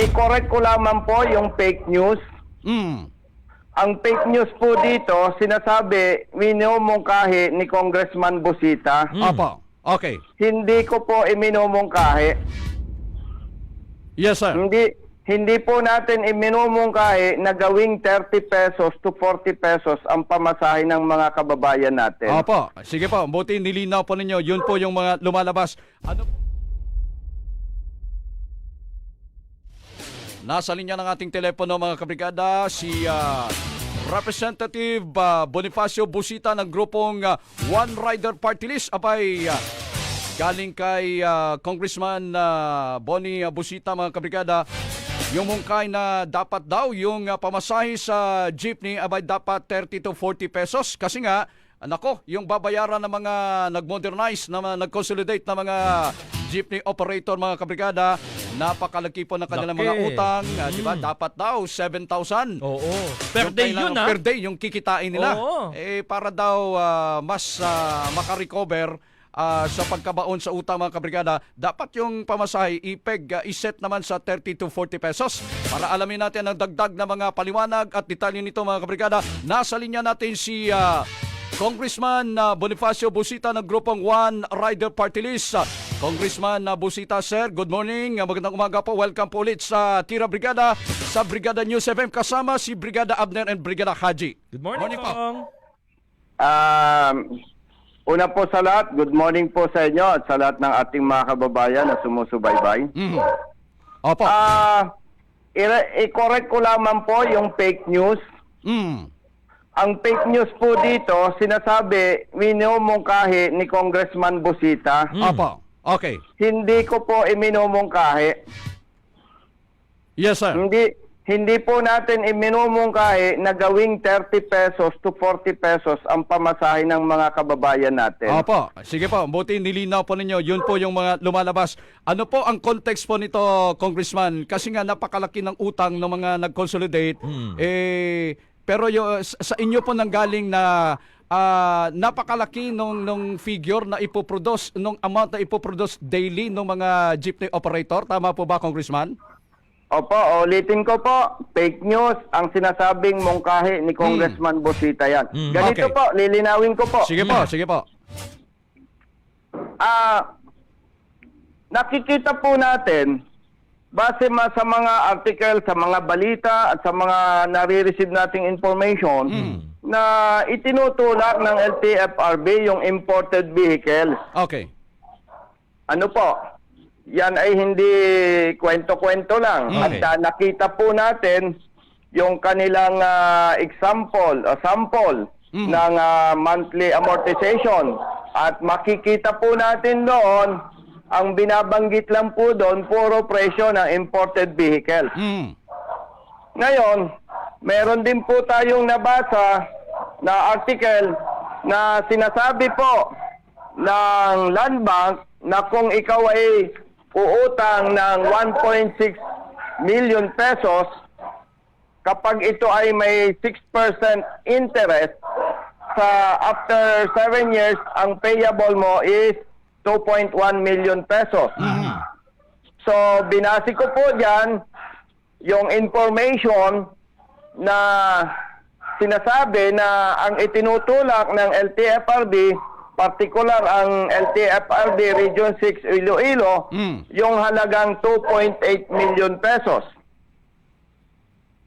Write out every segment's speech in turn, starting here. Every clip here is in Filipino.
i-correct ko lamang po yung fake news. Mm. Ang fake news po dito, sinasabi, minumungkahi ni Congressman Busita. Opo. Okay. Hindi ko po iminumungkahi. Yes, sir. Hindi hindi po natin iminumungkahi na gawing 30 pesos to 40 pesos ang pamasahe ng mga kababayan natin. Opo. Sige po. Buti nilinaw po ninyo. Yun po yung mga lumalabas. Ano Nasa linya ng ating telepono mga kabrigada si ah, Representative ah, Bonifacio Busita ng grupong ah, One Rider Party List. Abay, ah, galing kay ah, Congressman ah, Boni Busita mga kabrigada. Yung mungkay na dapat daw yung ah, pamasahe sa jeepney abay dapat 30 to 40 pesos kasi nga Nako, yung babayaran ng mga nag-modernize, na nag-consolidate na mga jeepney operator, mga kabrigada, napakalaki po ng kanilang mga utang. ah, di ba? Mm. Dapat daw 7,000. Oo. Per Yung day yun, ha? Per day yung kikitain nila. Oo. Eh, para daw ah, mas ah, makarecover ah, sa pagkabaon sa utang mga kabrigada, dapat yung pamasahe ipeg, ah, iset naman sa 30 to 40 pesos. Para alamin natin ang dagdag na mga paliwanag at detalye nito mga kabrigada, nasa linya natin si ah, Congressman ah, Bonifacio Busita ng grupong One Rider Party List. Ah, Congressman Busita, sir, good morning. Magandang umaga po. Welcome po ulit sa Tira Brigada, sa Brigada News FM kasama si Brigada Abner and Brigada Haji. Good morning, Morning po. Kong. Um, una po sa lahat, good morning po sa inyo at sa lahat ng ating mga kababayan na sumusubaybay. Mhm. Opo. Ah, i- i-correct ko lamang po yung fake news. Mm. Ang fake news po dito, sinasabi, minumungkahi ni Congressman Busita. Mm. Opo. Okay. Hindi ko po iminumungkahi. Yes, sir. Hindi hindi po natin iminumungkahi na gawing 30 pesos to 40 pesos ang pamasahe ng mga kababayan natin. Opo. Sige po. Buti nilinaw po ninyo. Yun po yung mga lumalabas. Ano po ang context po nito, Congressman? Kasi nga napakalaki ng utang ng mga nag-consolidate. Mm. Eh, pero yung, sa inyo po nanggaling na ah, napakalaki nung, nung figure na ipoproduce, nung amount na ipoproduce daily ng mga jeepney operator. Tama po ba, Congressman? Opo, ulitin ko po, fake news ang sinasabing mungkahi ni Congressman Busita yan. Mm, Ganito okay. po, lilinawin ko po. Sige po, sige po. Ah, nakikita po natin base ma sa mga article, sa mga balita at sa mga nare-receive nating information Mm. Na itinutulak ng LTFRB yung imported vehicles. Okay. Ano po? Yan ay hindi kwento-kwento lang. Okay. At ah, nakita po natin yung kanilang ah, example, o sample Mm. ng ah, monthly amortization. At makikita po natin doon, ang binabanggit lang po doon, puro presyo ng imported vehicle. Mm. Ngayon, meron din po tayong nabasa na article na sinasabi po ng Land Bank na kung ikaw ay uutang ng 1.6 million pesos, kapag ito ay may 6% interest, sa after 7 years, ang payable mo is 2.1 million pesos. So, binasi ko po dyan yung information na sinasabi na ang itinutulak ng LTFRB, particular ang LTFRB Region 6 Iloilo, Mm. yung halagang 2.8 million pesos.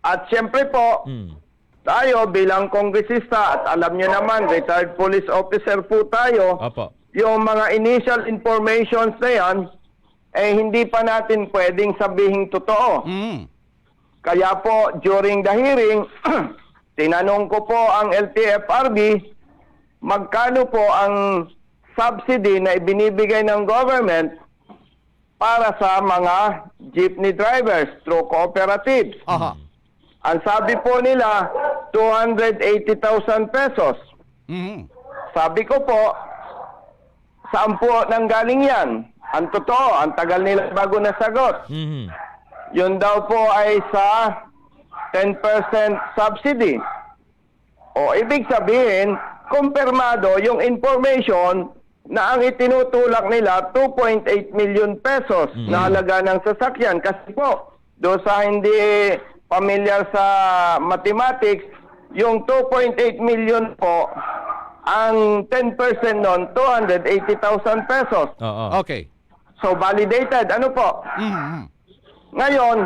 At siyempre po, Mm. tayo bilang kongresista at alam nyo naman, retired police officer po tayo, Opo. yung mga initial informations na yan, eh hindi pa natin pwedeng sabihin totoo. Mm. Kaya po, during the hearing, tinanong ko po ang LTFRB, magkano po ang subsidy na ibinibigay ng government para sa mga jeepney drivers through cooperatives. Aha. Ang sabi po nila, 280,000 pesos. Mm. Sabi ko po, saan po nanggaling yan? Ang totoo, ang tagal nila bago nasagot. Mhm. Yun daw po ay sa 10% subsidy. O ibig sabihin, kumpirmado yung information na ang itinutulak nila 2.8 million pesos na halaga ng sasakyan. Kasi po, do sa hindi pamilyar sa mathematics, yung 2.8 million po, ang 10% nun, 280,000 pesos. Oo. Okay. So validated. Ano po? Mhm. Ngayon,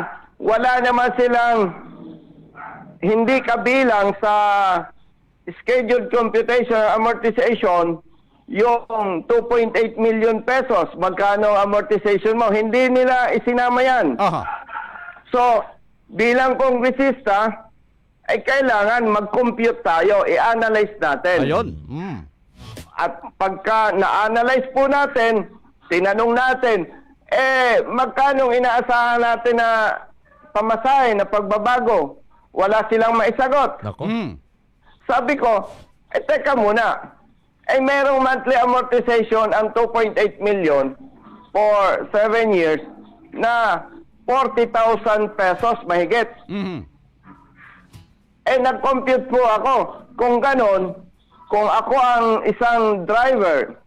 wala naman silang hindi kabilang sa scheduled computation amortization yung 2.8 million pesos. Magkano amortization mo? Hindi nila isinama yan. Aha. So, bilang kongresista, ay kailangan mag-compute tayo, i-analyze natin. Ayun. Mm. At pagka na-analyze po natin, tinanong natin, eh, magkano inaasahan natin na pamasahe na pagbabago? Wala silang maisagot. Nako. Mm. Sabi ko, eh, teka muna. Eh, merong monthly amortization ang 2.8 million for 7 years na 40,000 pesos mahigit. Mhm. Eh, nag-compute po ako. Kung ganon, kung ako ang isang driver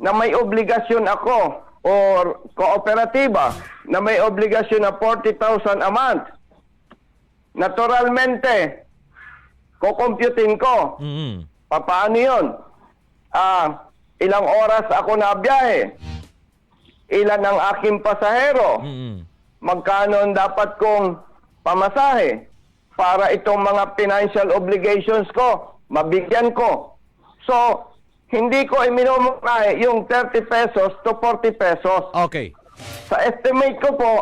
na may obligasyon ako or kooperatiba na may obligasyon na 40,000 a month, naturalmente, kukomputin ko. Mm. Paano yun? Ah, ilang oras ako na biyahe? Ilan ang aking pasahero? Mm. magkano ang dapat kong pamasahe para itong mga financial obligations ko, mabigyan ko. So, hindi ko iminumukay yung 30 pesos to 40 pesos. Okay. Sa estimate ko po,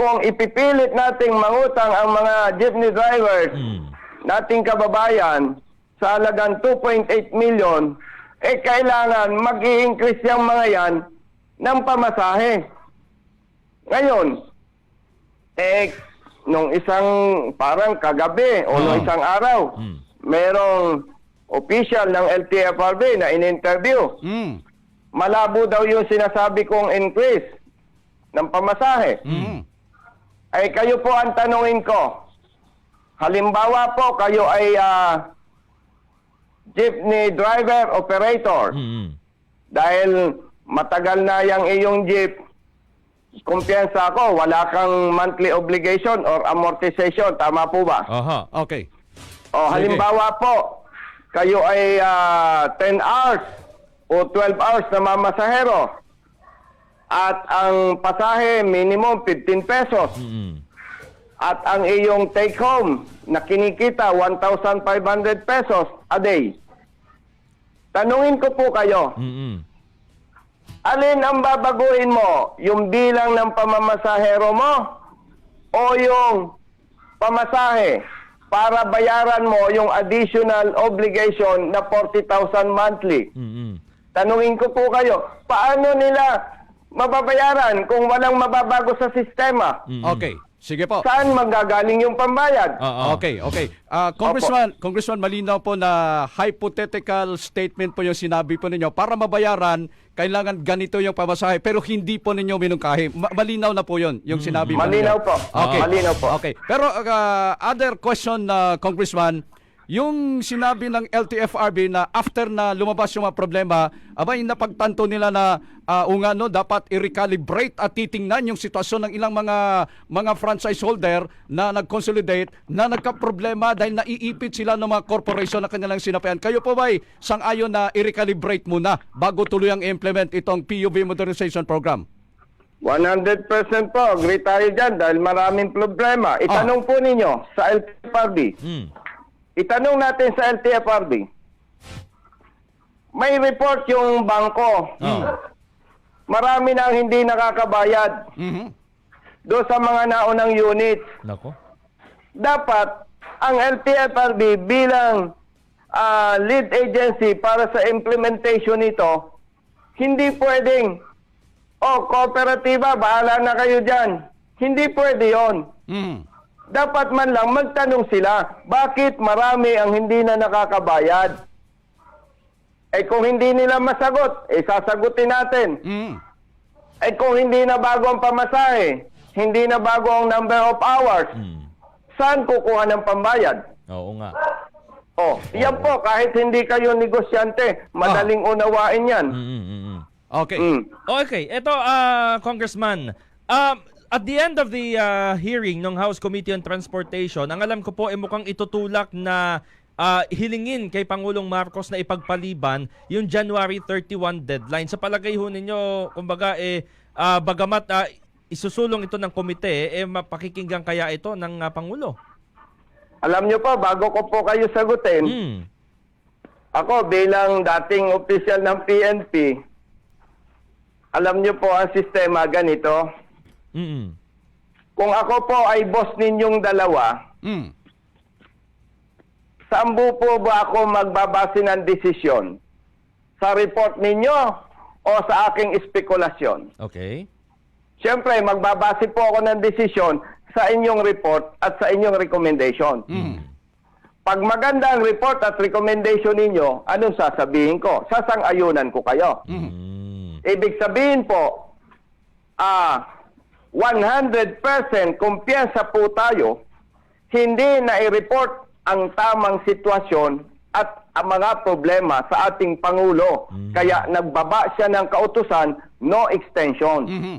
kung ipipilit nating mangutang ang mga jeepney drivers, Mm. nating kababayan, sa halagang 2.8 million, eh kailangan mag increase yung mga yan ng pamasahe. Ngayon, eh, nung isang parang kagabi o nung Oo. isang araw, Mm. merong official ng LTFRB na in-interview. Mm. Malabo daw yung sinasabi kong increase ng pamasahe. Mm. Ay kayo po ang tanungin ko. Halimbawa po kayo ay ah, jeepney driver operator. Mm. Dahil matagal na yung iyong jeep, kumpiyansa ako, wala kang monthly obligation or amortization. Tama po ba? Aha. Okay. O halimbawa po, kayo ay ah, 10 hours o 12 hours na mamasahero. At ang pasahe minimum 15 pesos. Mm. At ang iyong take home na kinikita 1,500 pesos a day. Tanungin ko po kayo, Mm. alin ang babaguhin mo? Yung bilang ng pamamasahero mo o yung pamasahe para bayaran mo yung additional obligation na 40,000 monthly? Mm. Tanungin ko po kayo, paano nila mababayaran kung walang mababago sa sistema? Mm. Okay. Sige po. Saan magagaling yung pambayad? Oo. Okay, okay. Ah, Congressman, Congressman malinaw po na hypothetical statement po yung sinabi po ninyo. Para mabayaran, kailangan ganito yung pamasahe pero hindi po ninyo minungkahi. Ma- malinaw na po yun, yung sinabi po Malinaw ninyo. po. Okay. Malinaw po. Okay. Pero ah, other question na Congressman, yung sinabi ng LTFRB na after na lumabas yung mga problema, abay napagtanto nila na uh, unga no dapat i-recalibrate at titingnan yung sitwasyon ng ilang mga mga franchise holder na nag-consolidate na nagka-problema dahil naiipit sila ng mga corporation na kanilang sinapayan. Kayo po ba'y sang-ayon na i-recalibrate muna bago tuluyang implement itong PUV modernization program? 100% po, agree tayo dyan dahil maraming problema. Itanong po ninyo sa LTFRB. Mm. Itanong natin sa LTFRB. May report yung bangko. Oh. Marami nang hindi nakakabayad Mhm. do sa mga naunang units. Nako. Dapat ang LTFRB bilang ah, lead agency para sa implementation nito, hindi pwedeng, oh, kooperatiba, bahala na kayo dyan. Hindi pwede yon. Mhm. Dapat man lang magtanong sila, bakit marami ang hindi na nakakabayad? Eh kung hindi nila masagot, eh sasagutin natin. Mhm. Eh kung hindi na bago ang pamasahe, hindi na bago ang number of hours, Mm. saan kukuha ng pambayad? Oo nga. Oh, yan po, kahit hindi kayo negosyante, madaling unawain yan. Mm. Mm. Mm. Okay. Mm. Okay, eto ah Congressman. Um At the end of the uh, hearing ng House Committee on Transportation, ang alam ko po ay mukhang itutulak na uh, hilingin kay Pangulong Marcos na ipagpaliban yung January 31 deadline. Sa palagay ho ninyo, kumbaga, eh, ah, bagamat ah, isusulong ito ng komite, eh, mapakikinggan kaya ito ng ah, Pangulo? Alam niyo po, bago ko po kayo sagutin, Hmm. ako bilang dating opisyal ng PNP, alam niyo po ang sistema ganito. Mm-mm. Kung ako po ay boss ninyong dalawa, Mm. saan po po ba ako magbabase ng desisyon? Sa report ninyo o sa aking espekulasyon? Okay. Siyempre, magbabase po ako ng desisyon sa inyong report at sa inyong recommendation. Mm. Pag maganda ang report at recommendation ninyo, anong sasabihin ko? Sasang-ayunan ko kayo. Mm. Ibig sabihin po, ah 100% kumpiyansa po tayo, hindi na i-report ang tamang sitwasyon at ang mga problema sa ating Pangulo. Kaya nagbaba siya ng kautusan, no extension. Mhm.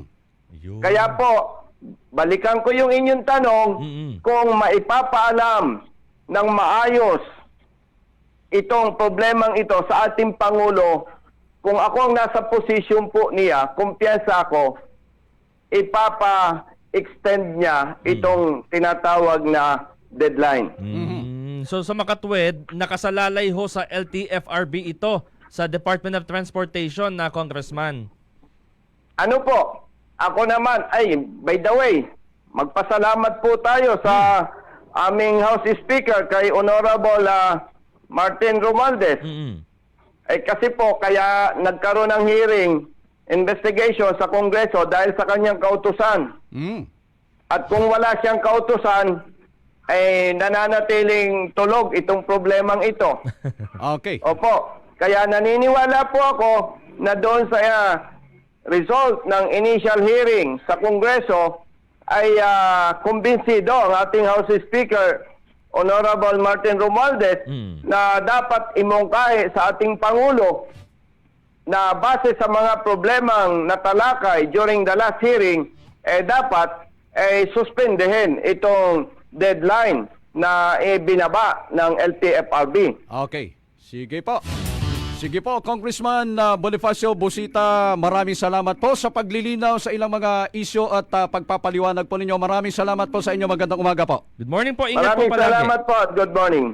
Yun. Kaya po, balikan ko yung inyong tanong Mm-mm. kung maipapaalam ng maayos itong problemang ito sa ating Pangulo, kung ako ang nasa posisyon po niya, kumpiyansa ako, ipapa-extend niya itong tinatawag na deadline. Mm. So sa makatwid, nakasalalay ho sa LTFRB ito sa Department of Transportation na congressman. Ano po? Ako naman, ay, by the way, magpasalamat po tayo sa aming House Speaker kay Honorable ah, Martin Romualdez. Mm. Eh kasi po, kaya nagkaroon ng hearing, investigation sa Kongreso dahil sa kanyang kautusan. Mm. At kung wala siyang kautusan, ay nananatiling tulog itong problemang ito. Okay. Opo. Kaya naniniwala po ako na doon sa ah, result ng initial hearing sa Kongreso ay uh, kumbinsido ang ating House Speaker Honorable Martin Romualdez Mm. na dapat imungkahi sa ating Pangulo na base sa mga problemang natalakay during the last hearing, eh dapat eh suspendehin itong deadline na eh, binaba ng LTFRB. Okay. Sige po. Sige po, Congressman uh, Bonifacio Busita, maraming salamat po sa paglilinaw sa ilang mga isyo at uh, pagpapaliwanag po ninyo. Maraming salamat po sa inyo. Magandang umaga po. Good morning po. Ingat Maraming po palagi. salamat po at good morning.